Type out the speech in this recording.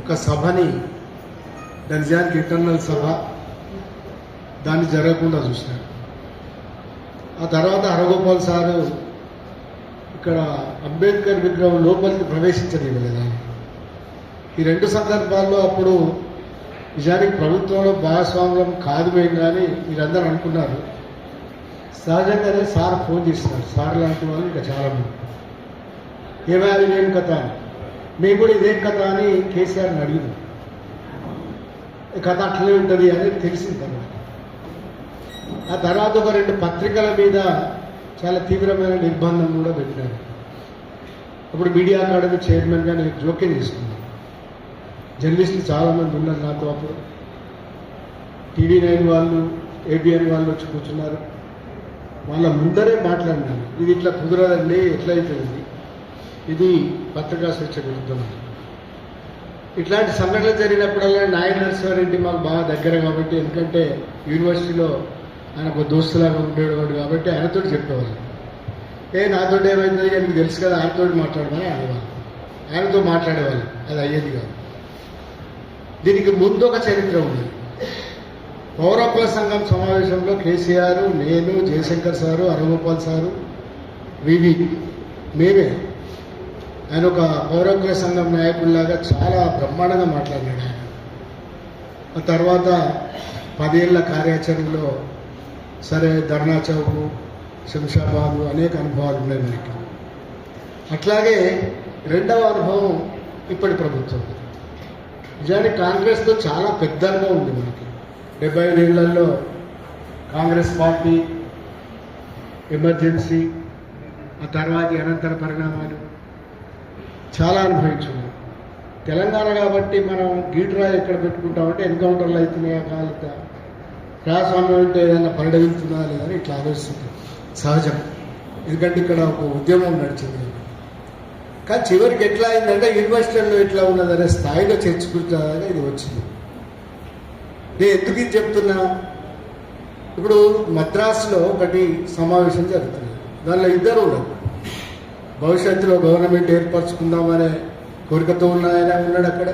ఒక సభని దాని ఇంటర్నల్ సభ దాన్ని జరగకుండా చూసినారు. ఆ తర్వాత హరగోపాల్ సారు ఇక్కడ అంబేద్కర్ విగ్రహం లోపలికి ప్రవేశించనివ్వలేదు. ఆయన ఈ రెండు సందర్భాల్లో అప్పుడు నిజానికి ప్రభుత్వంలో భాగస్వామ్యం కాదు మేము కానీ మీరందరూ అనుకున్నారు. సహజంగానే సార్ ఫోన్ చేస్తున్నారు. సార్ లాంటి వాళ్ళు ఇంకా చాలామంది ఏమైనా ఏం కథ మేము కూడా ఇదేం కథ అని కేసీఆర్ని అడిగినాం. ఈ కథ అట్లనే ఉంటుంది అనేది తెలిసిన తర్వాత. ఆ తర్వాత ఒక రెండు పత్రికల మీద చాలా తీవ్రమైన నిర్బంధం కూడా పెట్టినారు అప్పుడు మీడియా అకాడమీ చైర్మన్గా నేను జోక్యం తీసుకున్నాను జర్నలిస్టులు చాలామంది ఉన్నారు నాతో అప్పుడు. టీవీ నైన్ వాళ్ళు ఏబిఎన్ వాళ్ళు వచ్చి కూర్చున్నారు. వాళ్ళ ముందరే మాట్లాడినాను. ఇది ఇట్లా కుదరదండి ఎట్లయిపోయింది ఇది పత్రికా స్వేచ్ఛ విరుద్ధం ఇట్లాంటి సంఘటనలు జరిగినప్పుడల్లా నాయన నరసింహారెడ్డి మాకు బాగా దగ్గర కాబట్టి ఎందుకంటే యూనివర్సిటీలో ఆయన ఒక దోస్తులాగా ఉండేవాడు కాబట్టి ఆయనతో చెప్పేవాళ్ళు. ఏ నాతో ఏమైంది? అని తెలుసు కదా ఆయనతో మాట్లాడమని అనేవాళ్ళు. ఆయనతో మాట్లాడేవాళ్ళు. అది అయ్యేది కాదు. దీనికి ముందు ఒక చరిత్ర ఉంది పౌరత్వ సంఘం సమావేశంలో కేసీఆర్ నేను Jayashankar sir Haragopal sir VV మేమే. ఆయన ఒక పౌరకుల సంఘం నాయకుడిలాగా చాలా బ్రహ్మాండంగా మాట్లాడినాడు ఆయన. ఆ తర్వాత పదేళ్ళ కార్యాచరణలో సరే ధర్నా చౌక్ శంషాబాద్ అనేక అనుభవాలు ఉన్నాయి మనకి. అట్లాగే రెండవ అనుభవం ఇప్పటి ప్రభుత్వం. నిజానికి కాంగ్రెస్తో చాలా పెద్ద అనుభవం ఉంది మనకి. డెబ్బై ఐదేళ్ళలో కాంగ్రెస్ పార్టీ ఎమర్జెన్సీ ఆ తర్వాత అనంతర పరిణామాలు చాలా అనుభవించింది తెలంగాణ కాబట్టి మనం గీడ్రా ఎక్కడ పెట్టుకుంటామంటే ఎన్కౌంటర్లు అవుతున్నాయా కాలుత ప్రజాస్వామ్యం అంటే ఏదైనా లేదా లేదని ఇట్లా ఆలోచిస్తుంది సహజం. ఎందుకంటే ఇక్కడ ఒక ఉద్యమం నడిచింది. కానీ చివరికి ఎట్లా అయిందంటే యూనివర్సిటీల్లో ఎట్లా ఉన్నదనే స్థాయిలో చర్చకుంటుందని ఇది వచ్చింది. నేను ఎందుకు ఇది చెప్తున్నా? ఇప్పుడు మద్రాసులో ఒకటి సమావేశం జరుగుతుంది. దానిలో ఇద్దరు ఉన్నారు. భవిష్యత్తులో గవర్నమెంట్ ఏర్పరచుకుందామనే కోరికతో ఉన్నాయని ఉన్నాడు అక్కడ.